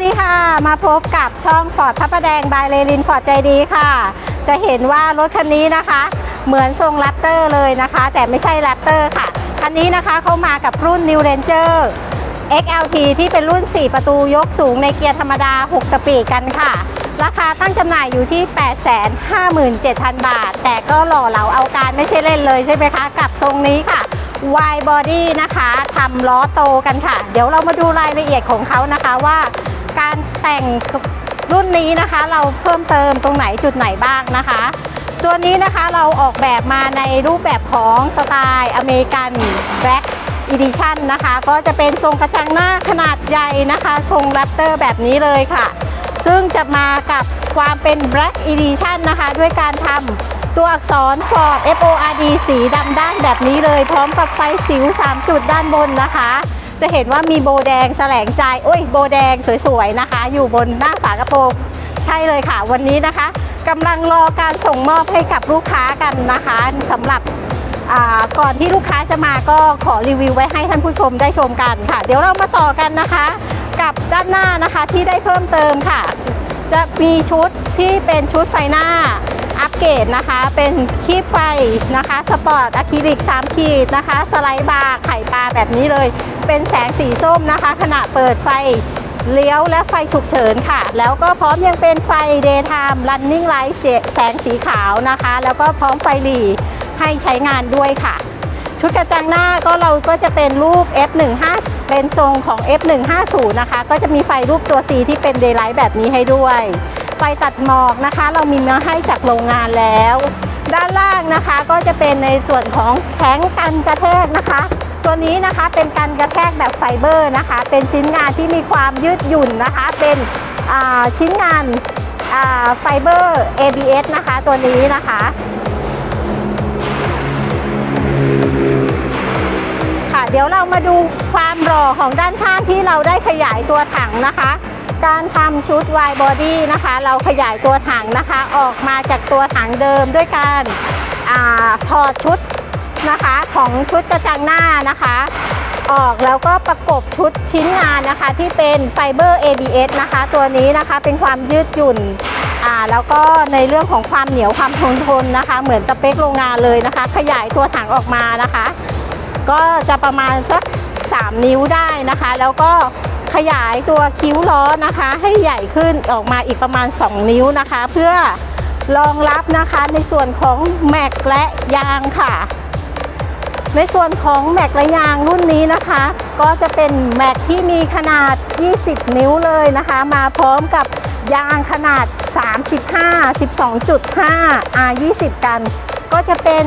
วัสดีค่ะ มาพบกับช่องฟอร์ดพระประแดงบายเลลินฟอร์ดใจดีค่ะ จะเห็นว่ารถคันนี้นะคะ เหมือนทรงแรปเตอร์เลยนะคะ แต่ไม่ใช่แรปเตอร์ค่ะ คันนี้นะคะเขามากับรุ่น New Ranger XLT ที่เป็นรุ่น 4 ประตูยกสูงในเกียร์ธรรมดา 6 สปีดกันค่ะ ราคาตั้งจำหน่ายอยู่ที่ 857,000 บาท แต่ก็หล่อเหลาเอาการไม่ใช่เล่นเลยใช่ไหมคะ กับทรงนี้ค่ะ wide body นะคะทำล้อโตกันค่ะ เดี๋ยวเรามาดูรายละเอียดของเขานะคะว่า การแต่งรุ่นนี้นะคะ เราเพิ่มเติมตรงไหนจุดไหนบ้างนะคะ ตัวนี้นะคะเราออกแบบมาในรูปแบบของสไตล์อเมริกันแบล็กอีดิชันนะคะ ก็จะเป็นทรงกระจังหน้าขนาดใหญ่นะคะ ทรงแรปเตอร์แบบนี้เลยค่ะ ซึ่งจะมากับความเป็น Black Edition นะคะ ด้วยการทำตัวอักษร Ford FORD สีดำด้านแบบนี้เลย พร้อมกับไฟสิว 3 จุดด้านบนนะคะ จะเห็นว่ามีโบแดงแสลงใจโอ้ยโบแดงสวยๆนะคะ อยู่บนหน้าฝากระโปรงใช่เลยค่ะ วันนี้นะคะกำลังรอการส่งมอบให้กับลูกค้ากันนะคะสำหรับก่อนที่ลูกค้าจะมาก็ขอรีวิวไว้ให้ท่านผู้ชมได้ชมกันค่ะ เดี๋ยวเรามาต่อกันนะคะ กับด้านหน้านะคะที่ได้เพิ่มเติมค่ะ จะมีชุดที่เป็นชุดไฟหน้า อัปเกรดนะคะ เป็นคีบไฟนะคะ สปอร์ตอะคริลิก 3 ขีดนะคะ สไลด์บาร์ไข่ปลาแบบนี้เลย เป็นแสงสีส้มนะคะ ขณะเปิดไฟเลี้ยวและไฟฉุกเฉินค่ะ แล้วก็พร้อมยังเป็นไฟ daytime running light แสงสีขาวนะคะ แล้วก็พร้อมไฟหลีให้ใช้งานด้วยค่ะ ชุดกระจังหน้าก็เราก็จะเป็นรูป F15 เป็นทรงของ F150 นะคะ ก็จะมีไฟรูปตัว C ที่เป็น daylight แบบนี้ให้ด้วย ไฟตัดหมอกนะคะ เรามีมาให้จากโรงงานแล้ว ด้านล่างนะคะก็จะเป็นในส่วนของแข็งกันกระแทกนะคะ ตัวนี้นะคะเป็นกันกระแทกแบบไฟเบอร์นะคะ เป็นชิ้นงานที่มีความยืดหยุ่นนะคะ เป็นชิ้นงานไฟเบอร์ ABS นะคะ ตัวนี้นะคะค่ะเดี๋ยวเรามาดูความหล่อของด้านข้างที่เราได้ขยายตัวถังนะคะ การทำชุด wide body นะคะ เราขยายตัวถังนะคะ ออกมาจากตัวถังเดิมด้วยการอาถอดชุดนะคะของชุดกระจังหน้านะคะ ออกแล้วก็ประกบชุดชิ้นงานนะคะ ที่เป็นไฟเบอร์ ABS นะคะ ตัวนี้นะคะเป็นความยืดหยุ่นอ่าแล้วก็ในเรื่องของความเหนียวความทนทนนะคะ เหมือนสเปคโรงงานเลยนะคะ ขยายตัวถังออกมานะคะ ก็จะประมาณสัก 3 นิ้วได้นะคะ แล้วก็ ขยายตัวคิ้วล้อนะคะ ให้ใหญ่ขึ้นออกมาอีกประมาณ 2 นิ้วนะคะ เพื่อรองรับนะคะในส่วนของแม็กและยางค่ะ ในส่วนของแม็กและยางรุ่นนี้นะคะ ก็จะเป็นแม็กที่มีขนาด 20 นิ้วเลยนะคะ มาพร้อมกับยางขนาด 35 12.5 R20 กัน ก็จะเป็น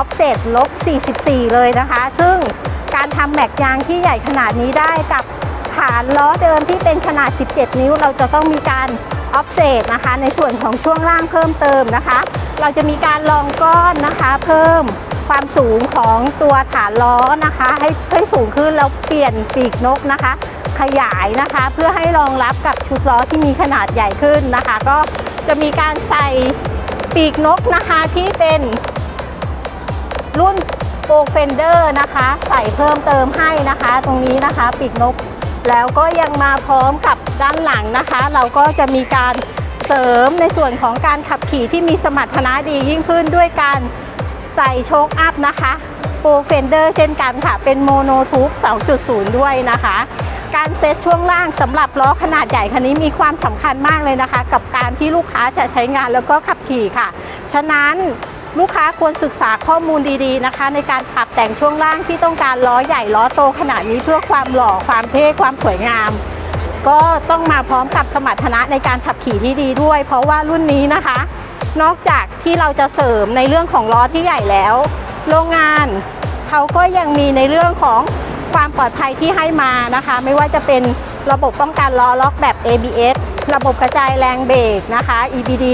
offset ลบ44 เลยนะคะ ซึ่งการทำแม็กยางที่ใหญ่ขนาดนี้ได้กับานล้อเดิมที่เป็นขนาด 17 นิ้ว เราจะต้องมีการ offset นะคะ ในส่วนของช่วงล่างเพิ่มเติมนะคะ เราจะมีการรองก้อนนะคะ เพิ่มความสูงของตัวฐานล้อนะคะ ให้ให้สูงขึ้นแล้วเปลี่ยนปีกนกนะคะ ขยายนะคะเพื่อให้รองรับกับชุดล้อที่มีขนาดใหญ่ขึ้นนะคะ ก็จะมีการใส่ปีกนกนะคะที่เป็นรุ่นโปรเฟนเดอร์นะคะ ใส่เพิ่มเติมให้นะคะ ตรงนี้นะคะ ปีกนก แล้วก็ยังมาพร้อมกับด้านหลังนะคะ เราก็จะมีการเสริมในส่วนของการขับขี่ที่มีสมรรถนะดียิ่งขึ้นด้วยการใส่โชคอัพนะคะโปรเฟนเดอร์เช่นกันค่ะ เป็นโมโนทูบ2.0 ด้วยนะคะ การเซตช่วงล่างสำหรับล้อขนาดใหญ่คันนี้มีความสำคัญมากเลยนะคะ กับการที่ลูกค้าจะใช้งานแล้วก็ขับขี่ค่ะ ฉะนั้น ลูกค้าควรศึกษาข้อมูลดีๆนะคะ ในการปรับแต่งช่วงล่างที่ต้องการล้อใหญ่ล้อโตขนาดนี้เพื่อความหล่อความเท่ความสวยงาม ก็ต้องมาพร้อมกับสมรรถนะในการขับขี่ที่ดีด้วย เพราะว่ารุ่นนี้นะคะ นอกจากที่เราจะเสริมในเรื่องของล้อที่ใหญ่แล้ว โรงงานเขาก็ยังมีในเรื่องของความปลอดภัยที่ให้มานะคะ ไม่ว่าจะเป็นระบบป้องกันล้อล็อกแบบ ABS ระบบกระจายแรงเบรกนะคะ EBD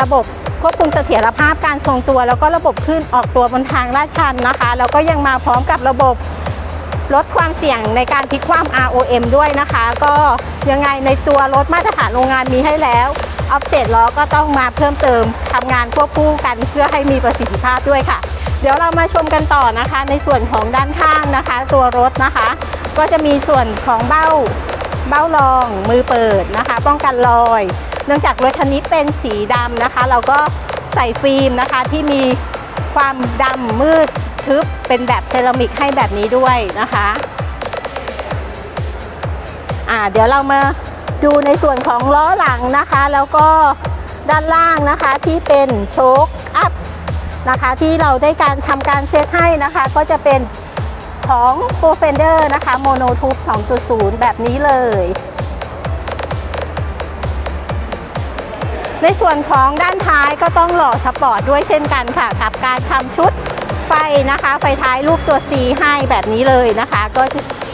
ระบบ ควบคุมเสถียรภาพการทรงตัว แล้วก็ระบบขึ้นออกตัวบนทางลาดชันนะคะ แล้วก็ยังมาพร้อมกับระบบลดความเสี่ยงในการพลิกคว่ำ ROM ด้วยนะคะ ก็ยังไงในตัวรถมาตรฐานโรงงานมีให้แล้วออฟเซ็ตล้อก็ต้องมาเพิ่มเติมทำงานควบคู่กันเพื่อให้มีประสิทธิภาพด้วยค่ะ เดี๋ยวเรามาชมกันต่อนะคะ ในส่วนของด้านข้างนะคะ ตัวรถนะคะ ก็จะมีส่วนของเบ้าเบ้ารองมือเปิดนะคะ ป้องกันรอย เนื่องจากรถคันนี้เป็นสีดำนะคะ เราก็ใส่ฟิล์มนะคะที่มีความดำมืดทึบเป็นแบบเซรามิกให้แบบนี้ด้วยนะคะอ่าเดี๋ยวเรามาดูในส่วนของล้อหลังนะคะ แล้วก็ด้านล่างนะคะที่เป็นโชคอัพนะคะที่เราได้การทำการเซตให้นะคะ ก็จะเป็นของ p r o f e n d e r นะคะ Mono Tube 2.0 แบบนี้เลย ในส่วนของด้านท้ายก็ต้องหล่อสปอร์ตด้วยเช่นกันค่ะ กับการทำชุดไฟนะคะ ไฟท้ายรูปตัว C ให้แบบนี้เลยนะคะ ก็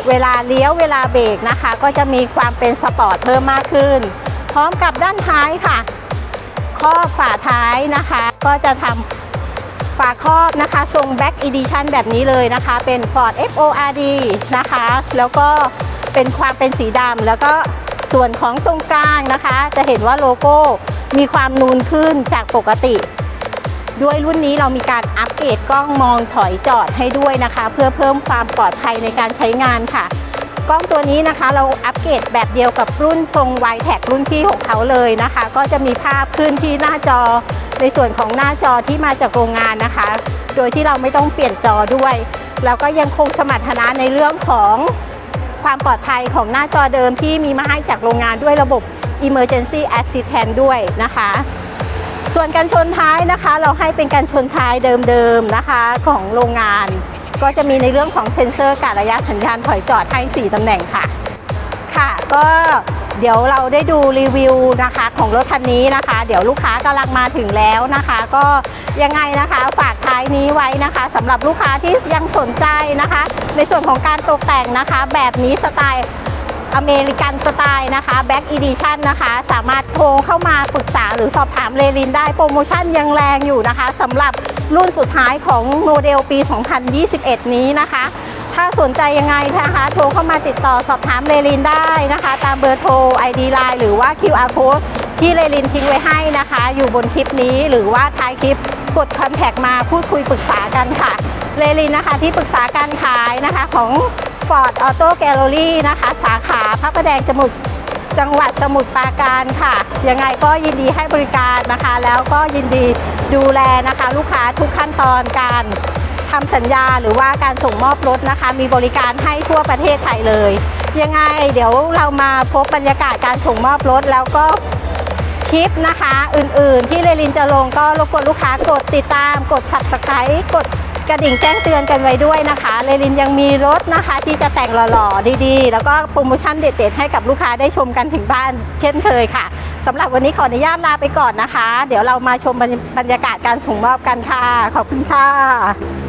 เวลาเลี้ยวเวลาเบรกนะคะ ก็จะมีความเป็นสปอร์ตเพิ่มมากขึ้น พร้อมกับด้านท้ายค่ะครอบฝาท้ายนะคะ ก็จะทำฝาครอบนะคะ ทรง Back Edition แบบนี้เลยนะคะ เป็น Ford FORD นะคะ แล้วก็เป็นความเป็นสีดำแล้วก็ ส่วนของตรงกลางนะคะ จะเห็นว่าโลโก้มีความนูนขึ้นจากปกติ ด้วยรุ่นนี้เรามีการอัปเกรดกล้องมองถอยจอดให้ด้วยนะคะ เพื่อเพิ่มความปลอดภัยในการใช้งานค่ะ กล้องตัวนี้นะคะ เราอัปเกรดแบบเดียวกับรุ่นทรง y t แท็รุ่นพี่ของเขาเลยนะคะ ก็จะมีภาพขึ้นที่หน้าจอในส่วนของหน้าจอที่มาจากโรงงานนะคะ โดยที่เราไม่ต้องเปลี่ยนจอด้วย แล้วก็ยังคงสมรรถนะในเรื่องของ ความปลอดภัยของหน้าจอเดิมที่มีมาให้จากโรงงานด้วยระบบ Emergency Assistant ด้วยนะคะ ส่วนการชนท้ายนะคะ เราให้เป็นการชนท้ายเดิมๆนะคะของโรงงาน ก็จะมีในเรื่องของเซ็นเซอร์การระยะสัญญาณถอยจอดให้ 4ตำแหน่งค่ะ ค่ะก็ เดี๋ยวเราได้ดูรีวิวนะคะของรถคันนี้นะคะ เดี๋ยวลูกค้ากำลังมาถึงแล้วนะคะ ก็ยังไงนะคะฝากท้ายนี้ไว้นะคะสำหรับลูกค้าที่ยังสนใจนะคะ ในส่วนของการตกแต่งนะคะ แบบนี้สไตล์อเมริกันสไตล์นะคะ Back Edition นะคะ สามารถโทรเข้ามาปรึกษาหรือสอบถามเลลินได้โปรโมชั่นยังแรงอยู่นะคะสำหรับรุ่นสุดท้ายของโมเดลปี 2021 นี้นะคะ ถ้าสนใจยังไงนะคะโทรเข้ามาติดต่อสอบถามเลลินได้นะคะ ตามเบอร์โทร ID Line หรือว่า QR Code ที่เลลินทิ้งไว้ให้นะคะ อยู่บนคลิปนี้หรือว่าท้ายคลิปกดคอนแทคมาพูดคุยปรึกษากันค่ะ เลลินนะคะที่ปรึกษาการขายนะคะของ Ford Auto Gallery นะคะ สาขาพระประแดงจมุดจังหวัดสมุทรปราการค่ะ ยังไงก็ยินดีให้บริการนะคะ แล้วก็ยินดีดูแลนะคะ ลูกค้าทุกขั้นตอนการ ทำสัญญาหรือว่าการส่งมอบรถนะคะ มีบริการให้ทั่วประเทศไทยเลย ยังไงเดี๋ยวเรามาพบบรรยากาศการส่งมอบรถแล้วก็คลิปนะคะ อื่นๆ ที่เรลินจะลงก็รบกวนลูกค้ากดติดตาม กด subscribe กดกระดิ่งแจ้งเตือนกันไว้ด้วยนะคะเรลินยังมีรถนะคะ ที่จะแต่งหล่อๆ ดีๆ แล้วก็โปรโมชั่นเด็ดๆ ให้กับลูกค้าได้ชมกันถึงบ้านเช่นเคยค่ะสำหรับวันนี้ขออนุญาตลาไปก่อนนะคะ เดี๋ยวเรามาชมบรรยากาศการส่งมอบกันค่ะ ขอบคุณค่ะ